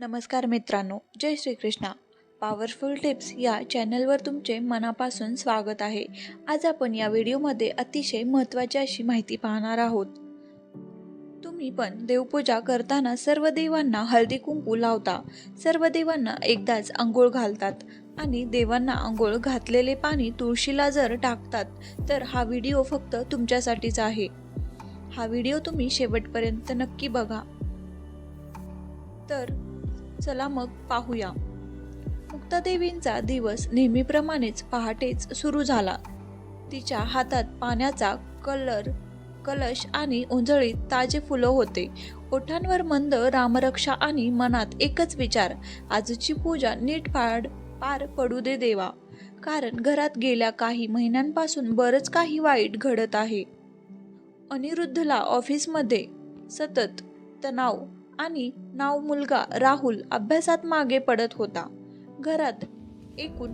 नमस्कार मित्रांनो जय Shrikrishna. Powerful tips या चॅनलवर तुमचे मनापासून स्वागत आहे. आज आपण या व्हिडिओमध्ये अतिशय महत्त्वाची अशी माहिती पाहणार आहोत. तुम्ही पण देवपूजा करताना सर्व देवांना हळदी कुंकू लावता. सर्व देवांना एकदाच आंघोळ घालतात आणि देवांना आंघोळ घातलेले पाणी तुळशीला जर टाकतात तर हा व्हिडिओ फक्त तुमच्यासाठीच आहे. हा व्हिडिओ तुम्ही शेवटपर्यंत नक्की बघा. तर चला मग पाहूया. मुक्तादेवींचा दिवस नेहमीप्रमाणेच पहाटेच सुरू झाला. तिच्या हातात पाण्याचा कलर कलश आणि ओंजळीत ताजे फुलं होते. ओठांवर मंद रामरक्षा आणि मनात एकच विचार आजची पूजा नीट पाड पार पडू दे देवा. कारण घरात गेल्या काही महिन्यांपासून बरंच काही वाईट घडत आहे. अनिरुद्धला ऑफिसमध्ये सतत तणाव आणि नाव मुलगा राहुल अभ्यासात मागे पडत होता. घरात एकूण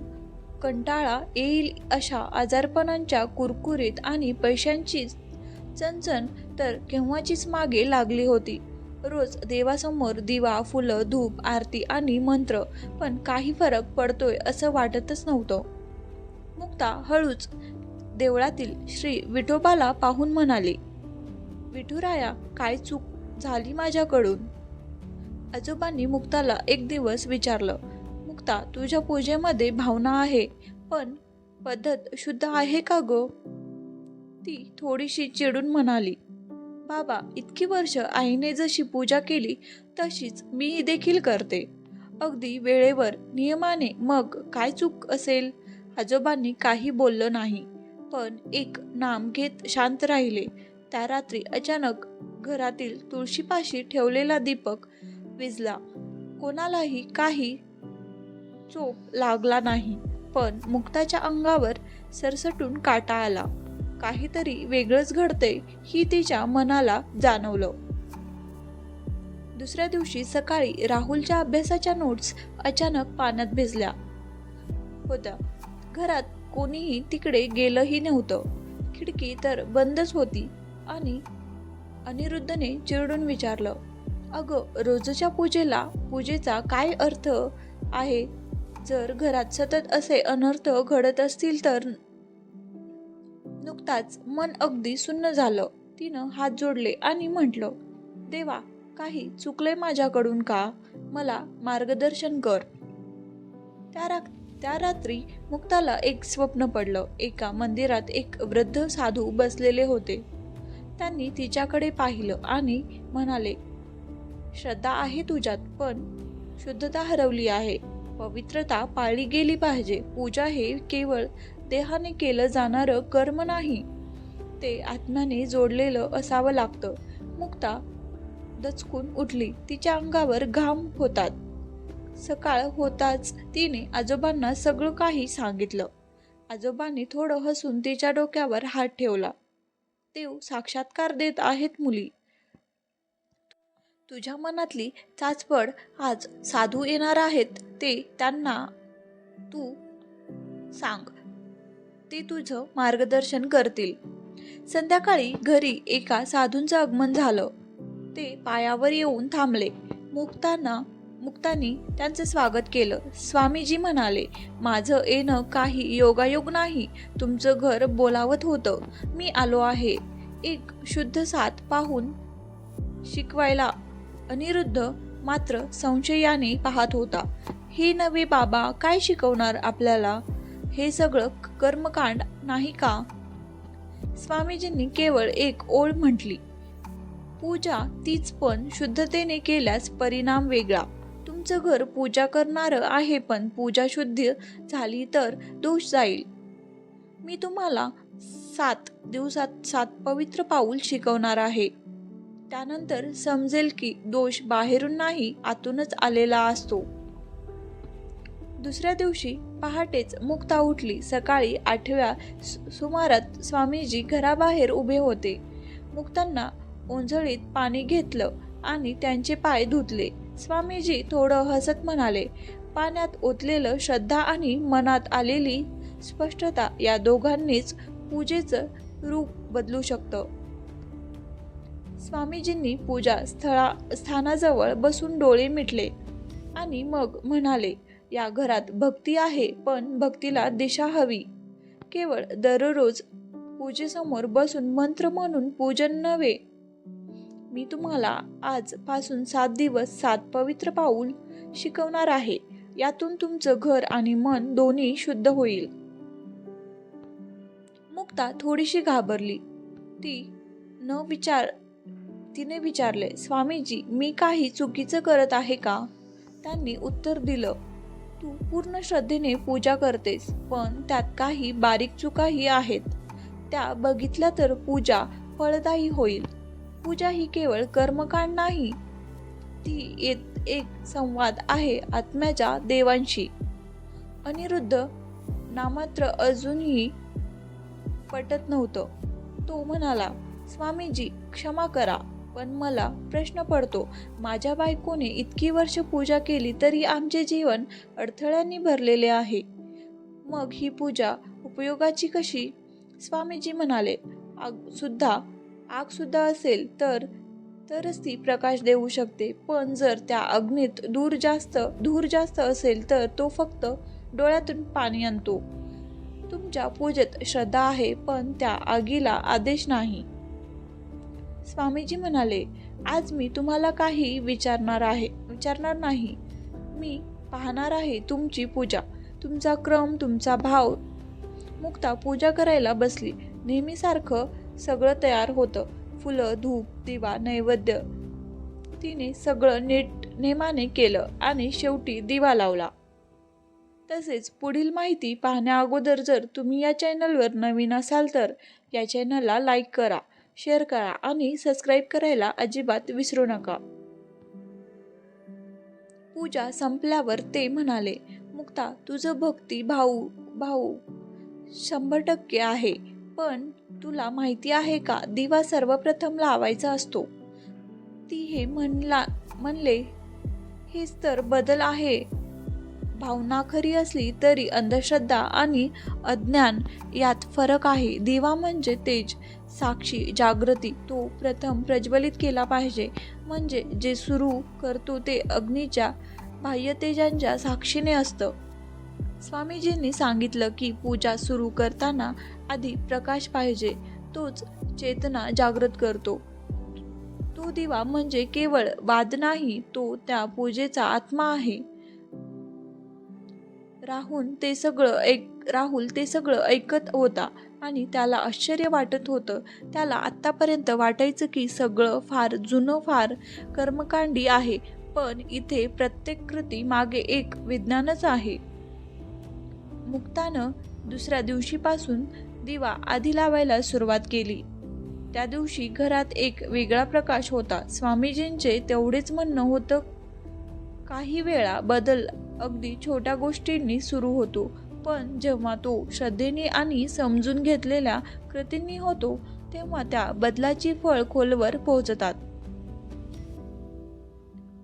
कंटाळा येईल अशा आजारपणांच्या कुरकुरीत आणि पैशांची चणचण तर केव्हाचीच मागे लागली होती. रोज देवासमोर दिवा फुलं धूप आरती आणि मंत्र पण काही फरक पडतोय असं वाटतच नव्हतं. मुक्ता हळूच देवळातील श्री विठोबाला पाहून म्हणाली विठुराया काय चूक झाली माझ्याकडून. आजोबांनी मुक्ताला एक दिवस विचारलं मुक्ता तुझ्या पूजेमध्ये भावना आहे पण पद्धत शुद्ध आहे का गो? ती थोडीशी चिडून म्हणाली बाबा इतकी वर्ष आईने जशी पूजा केली तशीच मी देखील करते. अगदी वेळेवर नियमाने मग काय चूक असेल? आजोबांनी काही बोललं नाही पण एक नाम घेत शांत राहिले. त्या रात्री अचानक घरातील तुळशीपाशी ठेवलेला दीपक विजला. कोणालाही काही चोप लागला नाही पण मुक्ताच्या अंगावर सरसटून काटा आला. काहीतरी वेगळंच घडते ही तिच्या मनाला जाणवलं. दुसऱ्या दिवशी सकाळी राहुलच्या अभ्यासाच्या नोट्स अचानक पाण्यात भिजल्या. होत्या. घरात कोणीही तिकडे गेलंही नव्हतं. खिडकी तर बंदच होती आणि अनिरुद्धने चिरडून विचारलं अगं रोजच्या पूजेला पूजेचा काय अर्थ आहे? जर घरात सतत असे अनर्थ घडत असतील तर? नुकताच मन अगदी सुन्न झालं. तिनं हात जोडले आणि म्हटलं देवा काही चुकले माझ्याकडून का? मला मार्गदर्शन कर. त्या रा त्या रात्री मुक्ताला एक स्वप्न पडलं. एका मंदिरात एक वृद्ध साधू बसलेले होते. त्यांनी तिच्याकडे पाहिलं आणि म्हणाले श्रद्धा आहे तुझ्यात पण शुद्धता हरवली आहे. पवित्रता पाळली गेली पाहिजे. पूजा हे केवळ देहाने केलं जाणारं कर्म नाही. ते आत्म्याने जोडलेलं असावं लागतं. मुक्ता दचकून उठली. तिच्या अंगावर घाम होतात. सकाळ होताच तिने आजोबांना सगळं काही सांगितलं. आजोबांनी थोडं हसून तिच्या डोक्यावर हात ठेवला. देव साक्षात्कार देत आहेत मुली. तुझ्या मनातली चाचपड आज साधू येणार आहेत ते त्यांना तू सांग. ते तुझं मार्गदर्शन करतील. संध्याकाळी घरी एका साधूंचं आगमन झालं. ते पायावर येऊन थांबले. मुक्तांना मुक्तांनी त्यांचं स्वागत केलं. स्वामीजी म्हणाले माझं येणं काही योगायोग नाही. तुमचं घर बोलावत होतं. मी आलो आहे. एक शुद्ध साथ पाहून शिकवायला अनिरुद्ध मात्र संशयाने पाहत होता. हे नवे बाबा काय शिकवणार आपल्याला? हे सगळं कर्मकांड नाही का? स्वामीजींनी केवळ एक ओळ म्हटली. पूजा तीच पण शुद्धतेने केल्यास परिणाम वेगळा. तुमचं घर पूजा करणारं आहे पण पूजा शुद्ध झाली तर दोष जाईल. मी तुम्हाला सात दिवसात सात पवित्र पाऊल शिकवणार आहे. त्यानंतर समजेल की दोष बाहेरून नाही आतूनच आलेला असतो. दुसऱ्या दिवशी पहाटेच मुक्ता उठली. सकाळी आठव्या सुमारात स्वामीजी घराबाहेर उभे होते. मुक्तांना ओंजळीत पाणी घेतलं आणि त्यांचे पाय धुतले. स्वामीजी थोडं हसत म्हणाले पाण्यात ओतलेलं श्रद्धा आणि मनात आलेली स्पष्टता या दोघांनीच पूजेचं रूप बदलू शकतं. स्वामीजींनी पूजा स्थळा स्थानाजवळ बसून डोळे मिटले आणि मग म्हणाले या घरात भक्ती आहे पण भक्तीला दिशा हवी. केवळ दररोज पूजेसमोर बसून मंत्र म्हणून पूजन नव्हे मी तुम्हाला आजपासून सात दिवस सात पवित्र पाऊल शिकवणार आहे. यातून तुमचं घर आणि मन दोन्ही शुद्ध होईल. मुक्ता थोडीशी घाबरली. ती न विचार तिने विचारले स्वामीजी मी काही चुकीचं करत आहे का? त्यांनी उत्तर दिलं तू पूर्ण श्रद्धेने पूजा करतेस पण त्यात काही बारीक चुकाही आहेत. त्या बघितल्या तर पूजा फळदायी होईल. पूजा ही केवळ कर्मकांड नाही ती एक एक संवाद आहे आत्म्याच्या देवांशी. अनिरुद्ध नामात्र अजूनही पटत नव्हतं. तो म्हणाला स्वामीजी क्षमा करा पण मला प्रश्न पडतो. माझ्या बायकोने इतकी वर्ष पूजा केली तरी आमचे जीवन अडथळ्यांनी भरलेले आहे. मग ही पूजा उपयोगाची कशी? स्वामीजी म्हणाले सुद्धा आग सुद्धा असेल तर तरच ती प्रकाश देऊ शकते. पण जर त्या अग्नीत दूर जास्त धूर जास्त असेल तर तो फक्त डोळ्यातून पाणी आणतो. तुमच्या पूजेत श्रद्धा आहे पण त्या आगीला आदेश नाही. स्वामीजी म्हणाले आज मी तुम्हाला काही विचारणार आहे विचारणार नाही. मी पाहणार आहे तुमची पूजा तुमचा क्रम तुमचा भाव. मुक्ता पूजा करायला बसली. नेहमीसारखं सगळं तयार होतं. फुलं धूप दिवा नैवेद्य. तिने सगळं नीट नेमाने केलं आणि शेवटी दिवा लावला. तसेच पुढील माहिती पाहण्या अगोदर जर तुम्ही या चॅनलवर नवीन असाल तर या चॅनलला लाईक करा शेअर करा आणि सबस्क्राईब करायला अजिबात विसरू नका. पूजा संपल्यावर ते म्हणाले मुक्ता तुझं भक्ती भाऊ भाऊ शंभर टक्के आहे. पण तुला माहिती आहे का? दिवा सर्वप्रथम लावायचा असतो. ती हे म्हणला म्हणले हेच तर बदल आहे. भावना खरी असली तरी अंधश्रद्धा आणि अज्ञान यात फरक आहे. दिवा म्हणजे तेज साक्षी जागृती. तो प्रथम प्रज्वलित केला पाहिजे. म्हणजे जे सुरू करतो ते अग्नीच्या बाह्यतेजांच्या साक्षीने असतं. स्वामीजींनी सांगितलं की पूजा सुरू करताना आधी प्रकाश पाहिजे तोच चेतना जागृत करतो. तो दिवा म्हणजे केवळ वाद नाही तो त्या पूजेचा आत्मा आहे. राहून ते सगळं ऐक राहुल ते सगळं ऐकत होता आणि त्याला आश्चर्य वाटत होतं. त्याला आत्तापर्यंत वाटायचं की सगळं फार जुनं फार कर्मकांडी आहे पण इथे प्रत्येक कृती मागे एक विज्ञानच आहे. मुक्तानं दुसऱ्या दिवशीपासून दिवा आधी लावायला सुरुवात केली. त्या दिवशी घरात एक वेगळा प्रकाश होता. स्वामीजींचे तेवढेच म्हणणं होतं काही वेळा बदल अगदी छोट्या गोष्टींनी सुरू होतो पण जेव्हा तो श्रद्धेने आणि समजून घेतलेल्या कृतींनी होतो तेव्हा त्या बदलाची फळ खोलवर पोहोचतात.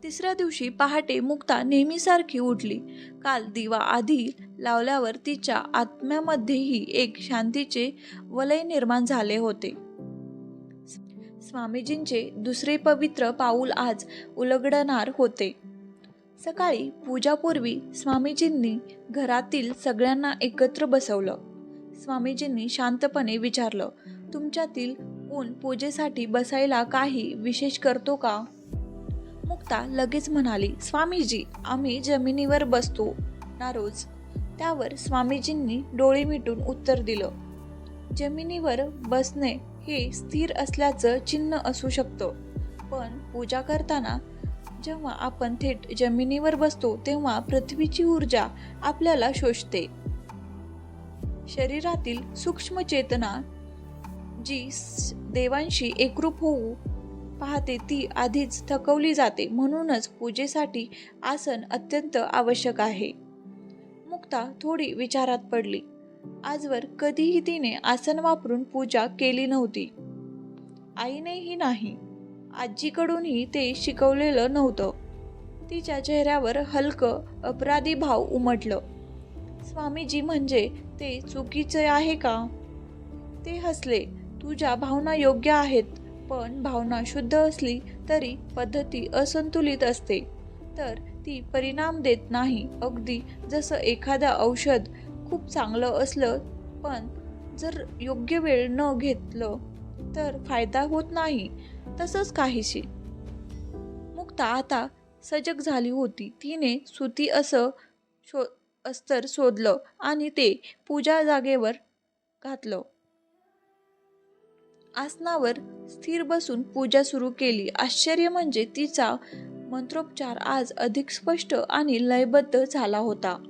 तिसऱ्या दिवशी पहाटे मुक्ता नेहमीसारखी उठली. काल दिवा आधी लावल्यावर तिच्या आत्म्यामध्येही एक शांतीचे वलय निर्माण झाले होते. स्वामीजींचे दुसरे पवित्र पाऊल आज उलगडणार होते. सकाळी पूजापूर्वी स्वामीजींनी घरातील सगळ्यांना एकत्र बसवलं. स्वामीजींनी शांतपणे विचारलं तुमच्यातील कोण पूजेसाठी बसायला काही विशेष करतो का? मुक्ता लगेच म्हणाली स्वामीजी आम्ही जमिनीवर बसतो ना रोज. त्यावर स्वामीजींनी डोळे मिटून उत्तर दिलं जमिनीवर बसणे हे स्थिर असल्याचं चिन्ह असू शकतं पण पूजा करताना जेव्हा आपण थेट जमिनीवर बसतो तेव्हा पृथ्वीची ऊर्जा आपल्याला शोषते. शरीरातील सूक्ष्म चेतना जी देवांशी एकरूप होऊ पाहते ती आधीच थकवली जाते. म्हणूनच पूजेसाठी आसन अत्यंत आवश्यक आहे. मुक्ता थोडी विचारात पडली. आजवर कधीही तिने आसन वापरून पूजा केली नव्हती. आईनेही नाही. आजीकडूनही ते शिकवलेलं नव्हतं. तिच्या चेहऱ्यावर हलकं अपराधी भाव उमटलं. स्वामीजी म्हणजे ते चुकीचे आहे का? ते हसले. तुझ्या भावना योग्य आहेत. पण भावना शुद्ध असली तरी पद्धती असंतुलित असते. तर ती परिणाम देत नाही. अगदी जसं एखादं औषध खूप चांगलं असलं पण जर योग्य वेळ न घेतलं तर फायदा होत नाही. तसंच काहीशी. मुक्ता आता सजग झाली होती. तिने सुती असं शो अस्तर शोधलं आणि ते पूजा जागेवर घातलं. आसनावर स्थिर बसून पूजा सुरू केली. आश्चर्य म्हणजे तिचा मंत्रोपचार आज अधिक स्पष्ट आणि लयबद्ध झाला होता.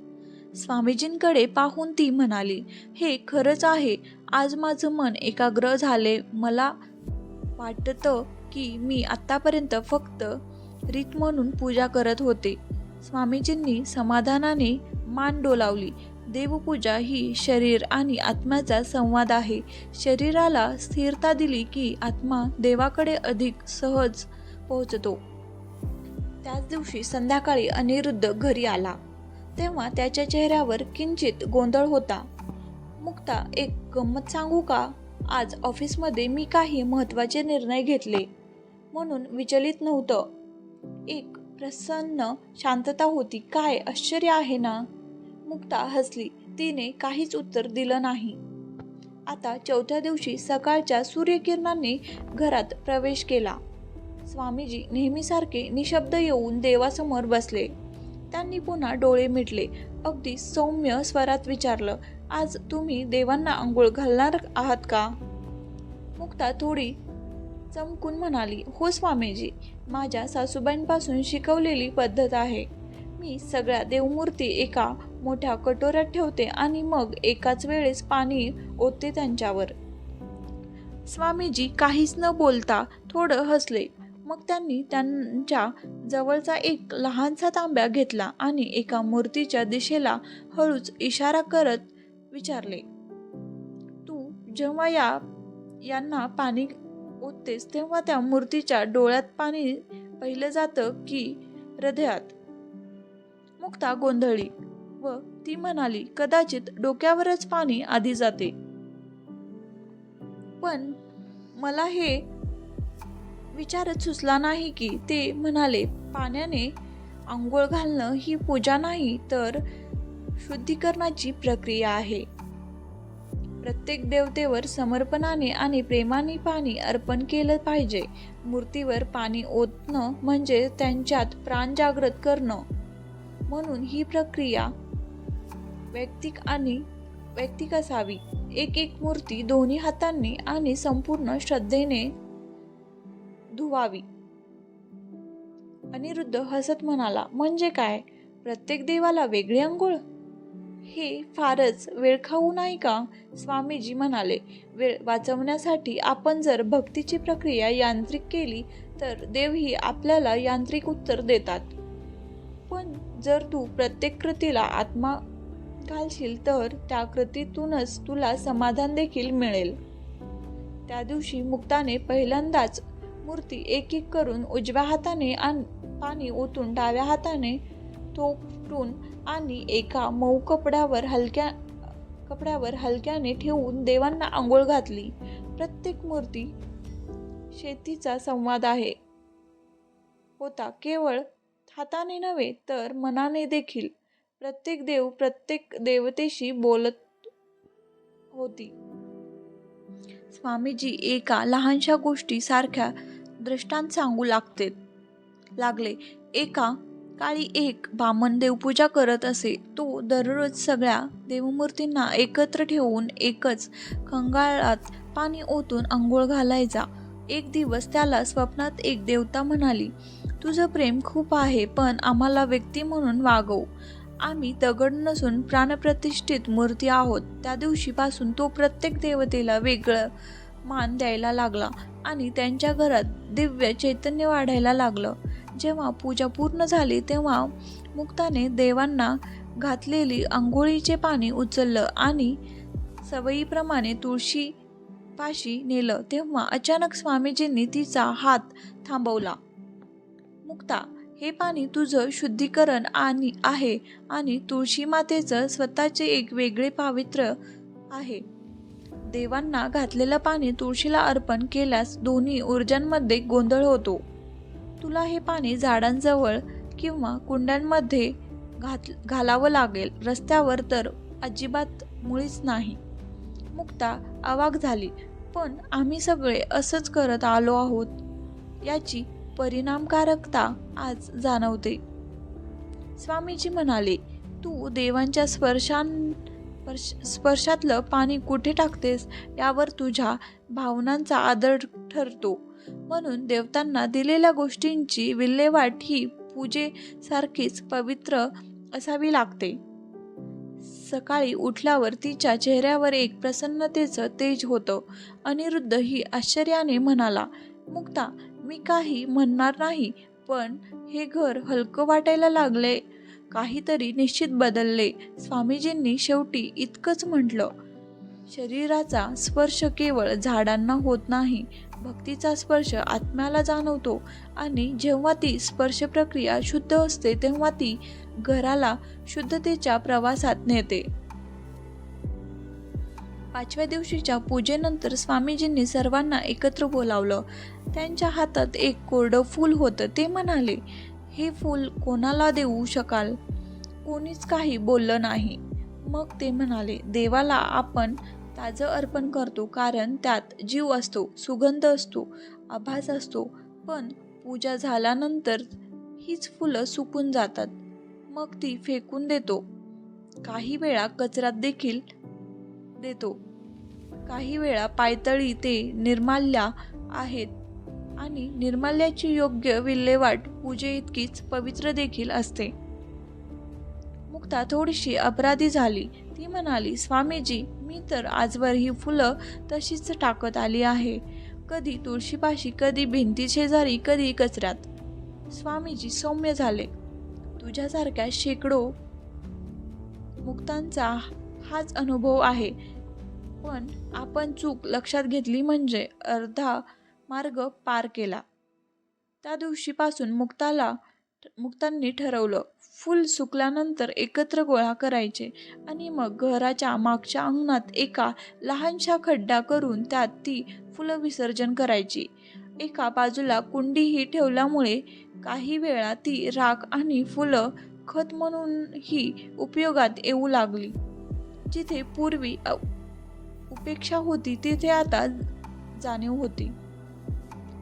स्वामीजींकडे पाहून ती म्हणाली हे खरंच आहे. आज माझं मन एकाग्र झाले. मला वाटतं की मी आत्तापर्यंत फक्त रीत म्हणून पूजा करत होते. स्वामीजींनी समाधानाने मान डोलावली. देवपूजा ही शरीर आणि आत्म्याचा संवाद आहे. शरीराला स्थिरता दिली की आत्मा देवाकडे अधिक सहज पोहोचतो. त्याच दिवशी संध्याकाळी अनिरुद्ध घरी आला. तेव्हा त्याच्या चेहऱ्यावर किंचित गोंधळ होता. मुक्ता एक गंमत सांगू का? आज ऑफिसमध्ये मी काही महत्त्वाचे निर्णय घेतले. म्हणून विचलित नव्हतं. एक प्रसन्न शांतता होती. काय? आश्चर्य आहे ना? मुक्ता हसली. तिने काहीच उत्तर दिलं नाही. आता चौथ्या दिवशी सकाळच्या सूर्यकिरणांनी घरात प्रवेश केला. स्वामीजी नेहमीसारखे निशब्द येऊन देवासमोर बसले. त्यांनी पुन्हा डोळे मिटले. अगदी सौम्य स्वरात विचारलं आज तुम्ही देवांना आंघोळ घालणार आहात का? मुक्ता थोडी चमकून म्हणाली हो स्वामीजी माझ्या सासूबाईंपासून शिकवलेली पद्धत आहे. मी सगळ्या देवमूर्ती एका मोठ्या कटोऱ्यात ठेवते आणि मग एकाच वेळेस पाणी ओतते त्यांच्यावर. स्वामीजी काहीच न बोलता थोडं हसले. मग त्यांनी त्यांच्या जवळचा एक लहानसा तांब्या घेतला आणि एका मूर्तीच्या दिशेला हळूच इशारा करत विचारले तू जेव्हा या यांना पाणी ओततेस तेव्हा त्या मूर्तीच्या डोळ्यात पाणी पहिलं जातं की हृदयात? मुक्ता गोंधळी व ती म्हणाली कदाचित डोक्यावरच पाणी आधी जाते. पण मला हे विचारच सुचला नाही की ते म्हणाले पाण्याने आंघोळ घालणं ही पूजा नाही तर शुद्धीकरणाची प्रक्रिया आहे. प्रत्येक देवतेवर समर्पणाने आणि प्रेमाने पाणी अर्पण केलं पाहिजे. मूर्तीवर पाणी ओतणं म्हणजे त्यांच्यात प्राण जागृत करणं. म्हणून ही प्रक्रिया वैयक्तिक आणि वैयक्तिक असावी. एक एक मूर्ती दोन्ही हातांनी आणि संपूर्ण श्रद्धेने धुवावी. अनिरुद्ध हसत म्हणाला म्हणजे काय? प्रत्येक देवाला वेगळी अंघोळ? हे फारच वेळखाऊ नाही का? स्वामीजी म्हणाले वेळ वाचवण्यासाठी आपण जर भक्तीची प्रक्रिया यांत्रिक केली तर देवही आपल्याला यांत्रिक उत्तर देतात. पण जर तू प्रत्येक कृतीला आत्मा घालशील तर त्या कृतीतूनच तुला समाधान देखील मिळेल. त्या दिवशी मुक्ताने पहिल्यांदाच मूर्ती एक एक करून उजव्या हाताने आणि पाणी ओतून डाव्या हाताने थोपटून आणि एका मऊ कपड्यावर हलक्या कपड्यावर हलक्याने ठेवून देवांना आंघोळ घातली. प्रत्येक मूर्ती शेतीचा संवाद आहे. होता केवळ हाताने नव्हे तर मनाने देखील प्रत्येक देव प्रत्येक देवतेशी बोलत होती. स्वामीजी एका लहानशा गोष्टी सारख्या दृष्टांत सांगू लागते लागले. एका काळी एक बामण देवपूजा करत असे तो दररोज सगळ्या देवमूर्तींना एकत्र ठेवून एकच खंगाळात पाणी ओतून आंघोळ घालायचा. एक दिवस त्याला स्वप्नात एक देवता म्हणाली तुझं प्रेम खूप आहे पण आम्हाला व्यक्ती म्हणून वागव. आम्ही दगड नसून प्राणप्रतिष्ठित मूर्ती आहोत. त्या दिवशीपासून तो प्रत्येक देवतेला वेगळं मान द्यायला लागला आणि त्यांच्या घरात दिव्य चैतन्य वाढायला लागलं. जेव्हा पूजा पूर्ण झाली तेव्हा मुक्ताने देवांना घातलेली आंघोळीचे पाणी उचललं आणि सवयीप्रमाणे तुळशी पाशी नेलं. तेव्हा अचानक स्वामीजींनी तिचा हात थांबवला. मुक्ता हे पाणी तुझं शुद्धीकरण आणि आहे आणि तुळशी मातेचं स्वतःचे एक वेगळे पावित्र्य आहे. देवांना घातलेलं पाणी तुळशीला अर्पण केल्यास दोन्ही ऊर्जांमध्ये गोंधळ होतो. तुला हे पाणी झाडांजवळ किंवा कुंड्यांमध्ये घात घालावं लागेल. रस्त्यावर तर अजिबात मुळीच नाही. मुक्ता अवाक झाली. पण आम्ही सगळे असंच करत आलो आहोत. याची परिणामकारकता आज जाणवते. स्वामीजी म्हणाले तू देवांच्या स्पर्शां स्पर्श- स्पर्शातलं पाणी कुठे टाकतेस? यावर तुझ्या भावनांचा आदर ठरतो म्हणून देवतांना दिलेल्या गोष्टींची विल्हेवाट ही पूजेसारखीच पवित्र असावी लागते. सकाळी उठल्यावर तिच्या चेहऱ्यावर एक प्रसन्नतेचं तेज होतं. अनिरुद्ध ही आश्चर्याने म्हणाला मुक्ता मी काही म्हणणार नाही पण हे घर हलकं वाटायला लागले. काहीतरी निश्चित बदलले. स्वामीजींनी शेवटी इतकंच म्हटलं शरीराचा स्पर्श केवळ झाडांना होत नाही भक्तीचा स्पर्श आत्म्याला जाणवतो आणि जेव्हा ती स्पर्श प्रक्रिया शुद्ध असते तेव्हा ती घराला शुद्धतेच्या प्रवासात नेते. पाचव्या दिवशीच्या पूजेनंतर स्वामीजींनी सर्वांना एकत्र बोलावलं. त्यांच्या हातात एक कोरडं फूल होतं ते म्हणाले हे फूल कोणाला देऊ शकाल? कोणीच काही बोललं नाही. मग ते म्हणाले देवाला आपण ताजं अर्पण करतो कारण त्यात जीव असतो सुगंध असतो आभास असतो पण पूजा झाल्यानंतर हीच फुलं सुकून जातात. मग ती फेकून देतो. काही वेळा कचऱ्यात देखील देतो. काही वेळा पायतळी ते निर्माल्या आहेत. आणि निर्माल्याची योग्य विल्हेवाट पूजे इतकीच पवित्र देखील असते. मुक्ता थोडीशी अपराधी झाली. ती म्हणाली स्वामीजी मी तर आजवर ही फुलं तशीच टाकत आली आहे. कधी तुळशीपाशी कधी भिंती शेजारी कधी कचऱ्यात. स्वामीजी सौम्य झाले. तुझ्यासारख्या शेकडो मुक्तांचा हाच अनुभव आहे. पण आपण चूक लक्षात घेतली म्हणजे अर्धा मार्ग पार केला. त्या दिवशीपासून मुक्ताला मुक्तांनी ठरवलं फुल सुकल्यानंतर एकत्र गोळा करायचे आणि मग घराच्या मागच्या अंगणात एका लहानशा खड्डा करून त्यात ती फुलं विसर्जन करायची. एका बाजूला कुंडीही ठेवल्यामुळे काही वेळा ती राख आणि फुलं खत म्हणूनही उपयोगात येऊ लागली. जिथे पूर्वी अपेक्षा होती तिथे आता जाणीव होती.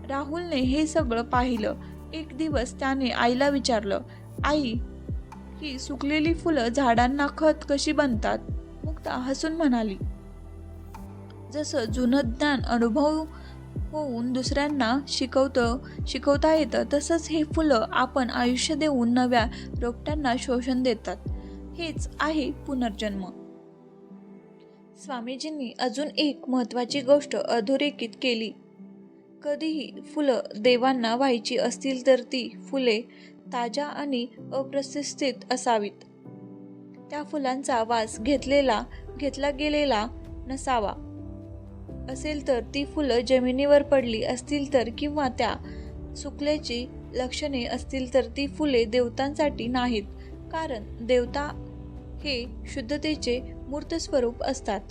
राहुलने हे सगळं पाहिलं. एक दिवस त्याने आईला विचारलं आई ही सुकलेली फुलं झाडांना खत कशी बनतात? मुक्ता हसून म्हणाली जसं जुनं ज्ञान अनुभव होऊन दुसऱ्यांना शिकवतं शिकवता येतं तसंच हे फुलं आपण आयुष्य देऊन नव्या रोपट्यांना शोषण देतात. हेच आहे पुनर्जन्म. स्वामीजींनी अजून एक महत्त्वाची गोष्ट अधोरेखित केली. कधीही फुलं देवांना व्हायची असतील तर ती फुले ताज्या आणि अप्रतिष्ठित असावीत. त्या फुलांचा वास घेतलेला घेतला गेलेला नसावा. असेल तर ती फुलं जमिनीवर पडली असतील तर किंवा त्या सुकल्याची लक्षणे असतील तर ती फुले देवतांसाठी नाहीत कारण देवता हे शुद्धतेचे मूर्त स्वरूप असतात.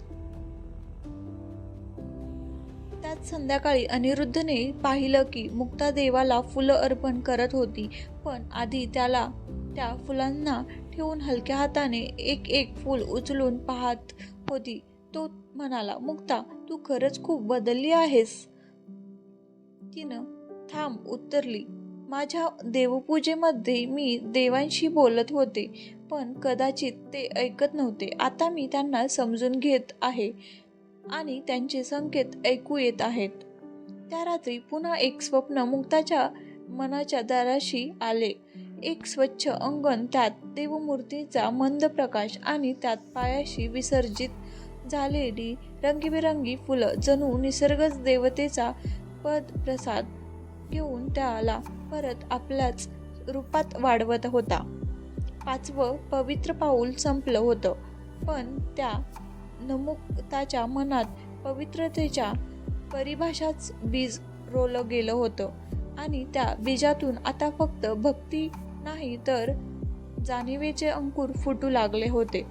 त्यात संध्याकाळी अनिरुद्धने पाहिलं की मुक्ता देवाला फुलं अर्पण करत होती पण आधी त्याला त्या फुलांना ठेवून हलक्या हाताने एक एक फूल उचलून पाहत होती. तो म्हणाला मुक्ता तू खरंच खूप बदलली आहेस. तिनं थांब उतरली माझ्या देवपूजेमध्ये मी देवांशी बोलत होते पण कदाचित ते ऐकत नव्हते. आता मी त्यांना समजून घेत आहे आणि त्यांचे संकेत ऐकू येत आहेत. त्या रात्री पुन्हा एक स्वप्न मुक्ताच्या मनाच्या दाराशी आले. एक स्वच्छ अंगण त्यात देवमूर्तीचा मंद प्रकाश आणि त्यात पायाशी विसर्जित झालेली रंगीबेरंगी फुलं जणू निसर्गच देवतेचा पद प्रसाद घेऊन त्याला परत आपल्याच रूपात वाढवत होता. पाचवं पवित्र पाऊल संपलं होतं. पण त्या नमुक्ताच्या मनात पवित्रतेच्या परिभाषाच बीज रोलं गेलं होतं आणि त्या बीजातून आता फक्त भक्ती नाही तर जाणीवेचे अंकुर फुटू लागले होते.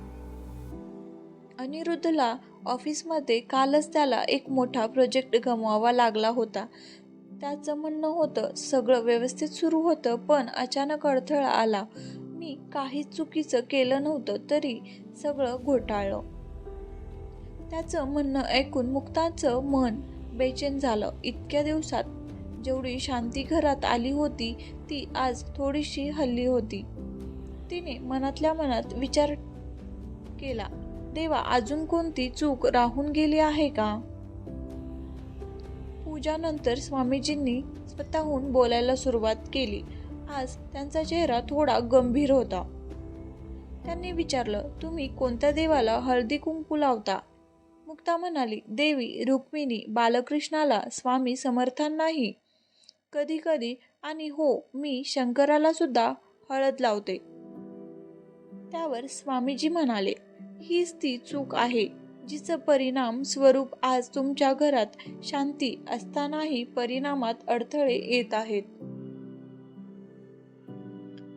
अनिरुद्धला ऑफिसमध्ये कालच त्याला एक मोठा प्रोजेक्ट गमवावा लागला होता. त्याचं म्हणणं होतं सगळं व्यवस्थित सुरू होतं पण अचानक अडथळा आला. मी काहीच चुकीचं केलं नव्हतं तरी सगळं घोटाळलं. त्याचं म्हणणं ऐकून मुक्ताचं मन बेचैन झालं. इतक्या दिवसात जेवढी शांती घरात आली होती ती आज थोडीशी हल्ली होती. तिने मनातल्या मनात विचार केला देवा अजून कोणती चूक राहून गेली आहे का? पूजानंतर स्वामीजींनी स्वतःहून बोलायला सुरुवात केली. आज त्यांचा चेहरा थोडा गंभीर होता. त्यांनी विचारलं तुम्ही कोणत्या देवाला हळदी कुंकू लावता? मुक्ता म्हणाली देवी रुक्मिणी बालकृष्णाला स्वामी समर्थांनाही कधी कधी आणि हो मी शंकराला सुद्धा हळद लावते. त्यावर स्वामीजी म्हणाले हीच ती चूक आहे. जिचं परिणाम स्वरूप आज तुमच्या घरात शांती असतानाही परिणामात अडथळे येत आहेत.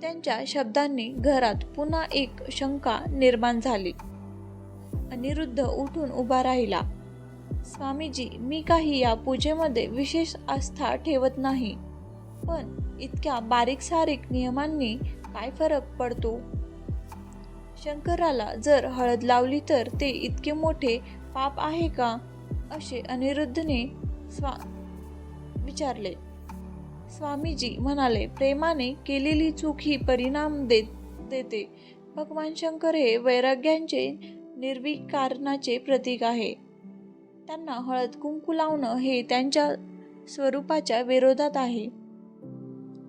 त्यांच्या शब्दांनी घरात पुन्हा एक शंका निर्माण झाली. अनिरुद्ध उठून उभा राहिला. स्वामीजी मी काही या पूजेमध्ये विशेष आस्था ठेवत नाही. पण इतक्या बारीक सारीक नियमांनी काय फरक पडतो? शंकराला जर हळद लावली तर ते इतके मोठे पाप आहे का? असे अनिरुद्धने स्वा विचारले. स्वामीजी म्हणाले प्रेमाने केलेली चूक ही परिणाम देत देते. भगवान शंकर हे वैराग्यांचे निर्विकारणाचे प्रतीक आहे. त्यांना हळद कुंकू लावणं हे त्यांच्या स्वरूपाच्या विरोधात आहे.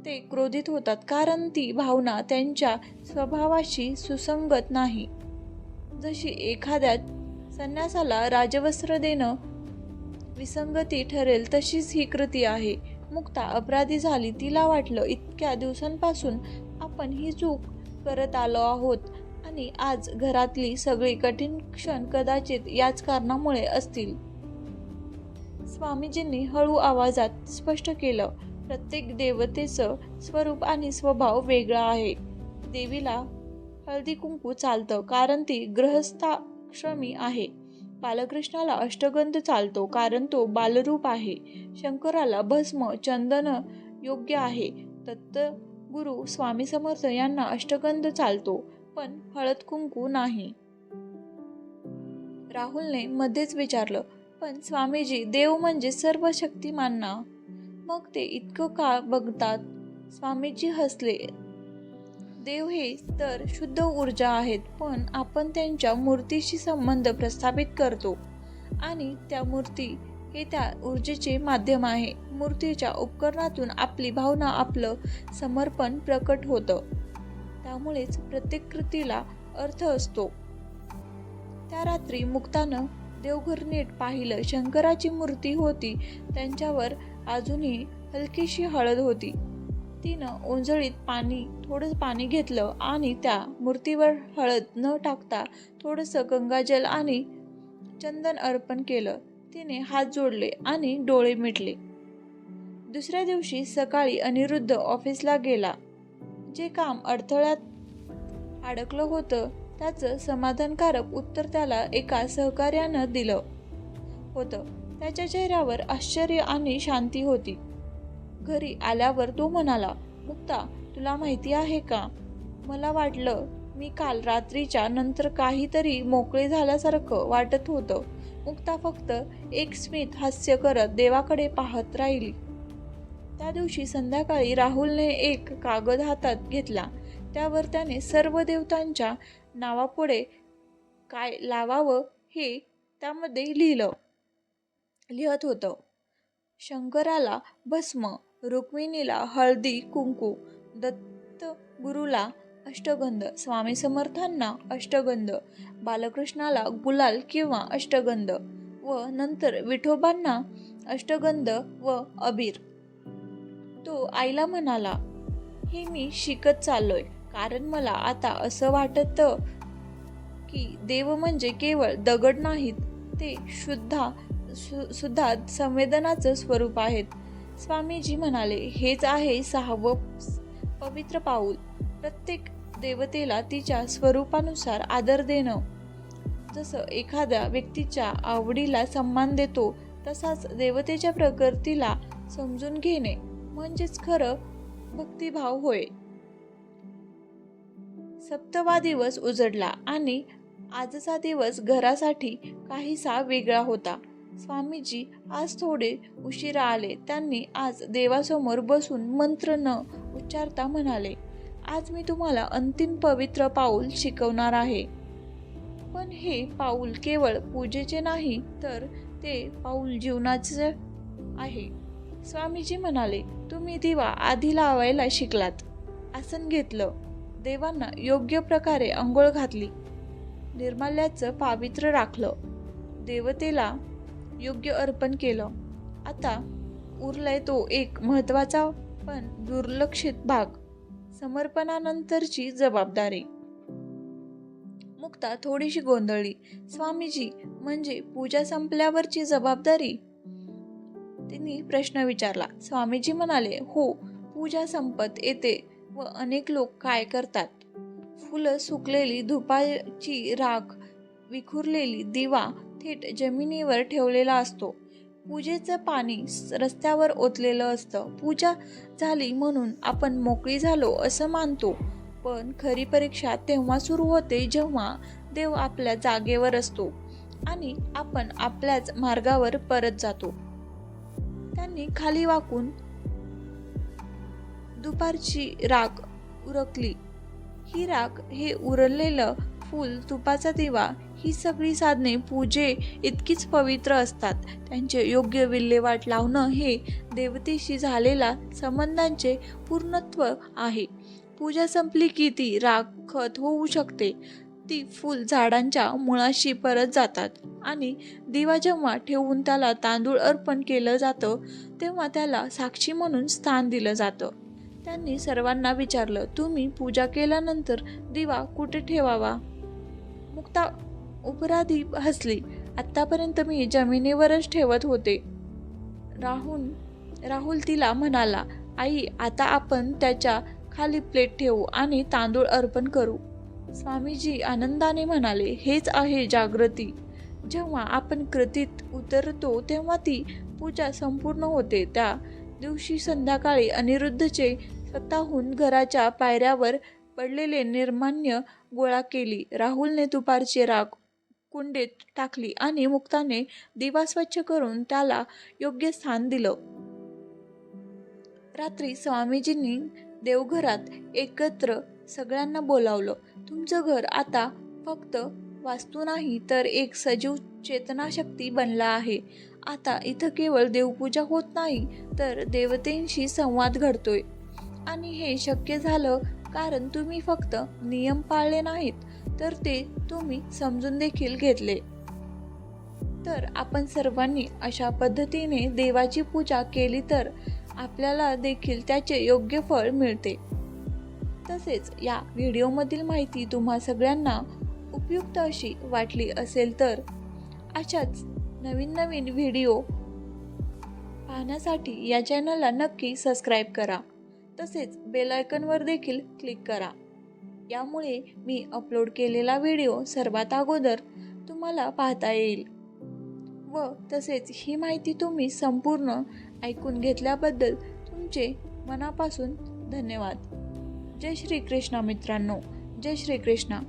ते क्रोधित होतात कारण ती भावना त्यांच्या स्वभावाशी सुसंगत नाही. जशी एखाद्या संन्यासाला राजवस्त्र देणं विसंगती ठरेल तशीच ही कृती आहे. मुक्ता अपराधी झाली तिला वाटलं इतक्या दिवसांपासून आपण ही चूक करत आलो आहोत आणि आज घरातली सगळी कठीण क्षण कदाचित याच कारणामुळे असतील. स्वामीजींनी हळू आवाजात स्पष्ट केलं प्रत्येक देवतेचं स्वरूप आणि स्वभाव वेगळा आहे. देवीला हळदी कुंकू चालतं कारण ती ग्रहस्थाक्षमी आहे. बालकृष्णाला अष्टगंध चालतो कारण तो बालरूप आहे. शंकराला भस्म चंदन योग्य आहे. दत्त गुरु स्वामी समर्थ यांना अष्टगंध चालतो पण हळद कुंकू नाही. राहुलने मध्येच विचारलं पण स्वामीजी देव म्हणजे सर्व शक्तिमान मग ते इतकं का बघतात? स्वामीजी हसले. देव हे तर शुद्ध ऊर्जा आहेत पण आपण त्यांच्या मूर्तीशी संबंध प्रस्थापित करतो. आणि त्या मूर्ती हे त्या ऊर्जेचे माध्यम आहे. मूर्तीच्या उपकरणातून आपली भावना आपलं समर्पण प्रकट होतं. त्यामुळेच प्रत्येक कृतीला अर्थ असतो. त्या रात्री मुक्तानं देवघर नीट पाहिलं. शंकराची मूर्ती होती. त्यांच्यावर अजूनही हलकीशी हळद होती. तिनं ओंजळीत पाणी थोडं पाणी घेतलं आणि त्या मूर्तीवर हळद न टाकता थोडंसं गंगाजल आणि चंदन अर्पण केलं. तिने हात जोडले आणि डोळे मिटले. दुसऱ्या दिवशी सकाळी अनिरुद्ध ऑफिसला गेला. जे काम अडथळ्यात अडकलं होतं त्याचं समाधानकारक उत्तर त्याला एका सहकार्यानं दिलं होतं. त्याच्या चेहऱ्यावर आश्चर्य आणि शांती होती. घरी आल्यावर तो म्हणाला मुक्ता तुला माहिती आहे का? मला वाटलं मी काल रात्रीच्या नंतर काहीतरी मोकळे झाल्यासारखं वाटत होतं. मुक्ता फक्त एक स्मित हास्य करत देवाकडे पाहत राहिली. त्या दिवशी संध्याकाळी राहुलने एक कागद हातात घेतला. त्यावर त्याने सर्व देवतांच्या नावापुढे काय लावावं हे त्यामध्ये लिहिलं. लिहत होतं. शंकराला भस्म रुक्मिणीला हळदी कुंकू दत्त गुरुला अष्टगंध स्वामी समर्थांना अष्टगंध बालकृष्णाला गुलाल किंवा अष्टगंध व नंतर विठोबांना अष्टगंध व अबीर. तो आईला म्हणाला हे मी शिकत चाललोय. कारण मला आता असं वाटतं की देव म्हणजे केवळ दगड नाहीत ते शुद्धा सु सुद्धा संवेदनाचं स्वरूप आहेत. स्वामीजी म्हणाले हेच आहे सहावं पवित्र पाऊल. प्रत्येक देवतेला तिच्या स्वरूपानुसार आदर देणं. जसं एखाद्या व्यक्तीच्या आवडीला सन्मान देतो तसाच देवतेच्या प्रकृतीला समजून घेणे म्हणजेच खरं भक्तिभाव होय. सप्तवा दिवस उजडला आणि आजचा दिवस घरासाठी काहीसा वेगळा होता. स्वामीजी आज थोडे उशिरा आले. त्यांनी आज देवासमोर बसून मंत्र न उच्चारता म्हणाले आज मी तुम्हाला अंतिम पवित्र पाऊल शिकवणार आहे. पण हे पाऊल केवळ पूजेचे नाही तर ते पाऊल जीवनाचे आहे. स्वामीजी म्हणाले तुम्ही दिवा आधी लावायला शिकलात. आसन घेतलं. देवांना योग्य प्रकारे अंघोळ घातली. निर्माल्याचं पावित्र्य राखलं. देवतेला योग्य अर्पण केलं. आता उरलाय तो एक महत्त्वाचा पण दुर्लक्षित भाग समर्पणानंतरची जबाबदारी. मुक्ता थोडीशी गोंधळली. स्वामीजी म्हणजे पूजा संपल्यावरची जबाबदारी? तिने प्रश्न विचारला. स्वामीजी म्हणाले हो पूजा संपत येते व अनेक लोक काय करतात? फुलं सुकलेली धुपाची राख विखुरलेली दिवा थेट जमिनीवर ठेवलेला असतो. पूजेचं पाणी स- रस्त्यावर ओतलेलं असतं. पूजा झाली म्हणून आपण मोकळी झालो असं मानतो. पण खरी परीक्षा तेव्हा सुरू होते जेव्हा देव आपल्या जागेवर असतो आणि आपण आपल्याच मार्गावर परत जातो. त्यांनी खाली वाकून दुपारची राख उरकली. ही राख हे उरलेलं फूल तुपाचा दिवा ही सगळी साधने पूजे इतकीच पवित्र असतात. त्यांचे योग्य विल्हेवाट लावणं हे देवतेशी झालेला संबंधांचे पूर्णत्व आहे. पूजा संपली की ती राग खत होऊ शकते. ती फूल झाडांच्या मुळाशी परत जातात आणि दिवा जेव्हा ठेवून त्याला तांदूळ अर्पण केलं जातं तेव्हा त्याला साक्षी म्हणून स्थान दिलं जातं. त्यांनी सर्वांना विचारलं तुम्ही पूजा केल्यानंतर दिवा कुठे ठेवावा? मुक्ता उपराधी हसली. आत्तापर्यंत मी जमिनीवरच ठेवत होते. राहुल राहुल तिला म्हणाला आई आता आपण त्याच्याखाली प्लेट ठेवू आणि तांदूळ अर्पण करू. स्वामीजी आनंदाने म्हणाले हेच आहे जागृती. जेव्हा आपण कृतीत उतरतो तेव्हा ती पूजा संपूर्ण होते. त्या दिवशी संध्याकाळी अनिरुद्धचे स्वतःहून घराच्या पायऱ्यावर पडलेले निर्मान्य गोळा केली. राहुलने दुपारची राख कुंडीत टाकली आणि मुक्ताने दिवा स्वच्छ करून त्याला योग्य स्थान दिलं. रात्री स्वामीजींनी देवघरात एकत्र सगळ्यांना बोलावलं. तुमचं घर आता फक्त वास्तू नाही तर एक सजीव चेतनाशक्ती बनला आहे. आता इथं केवळ देवपूजा होत नाही तर देवतेंशी संवाद घडतोय. आणि हे शक्य झालं कारण तुम्ही फक्त नियम पाळले नाहीत तर ते तुम्ही समजून देखील घेतले. तर आपण सर्वांनी अशा पद्धतीने देवाची पूजा केली तर आपल्याला देखील त्याचे योग्य फळ मिळते. तसेच या व्हिडिओमधील माहिती तुम्हा सगळ्यांना उपयुक्त अशी वाटली असेल तर अशाच नवीन नवीन व्हिडिओ पाहण्यासाठी या चॅनलला नक्की सबस्क्राईब करा. तसेच बेलायकनवर देखील क्लिक करा. यामुळे मी अपलोड केलेला व्हिडिओ सर्वात अगोदर तुम्हाला पाहता येईल. व तसेच ही माहिती तुम्ही संपूर्ण ऐकून घेतल्याबद्दल तुमचे मनापासून धन्यवाद. जय श्री कृष्णा मित्रांनो. जय श्री कृष्णा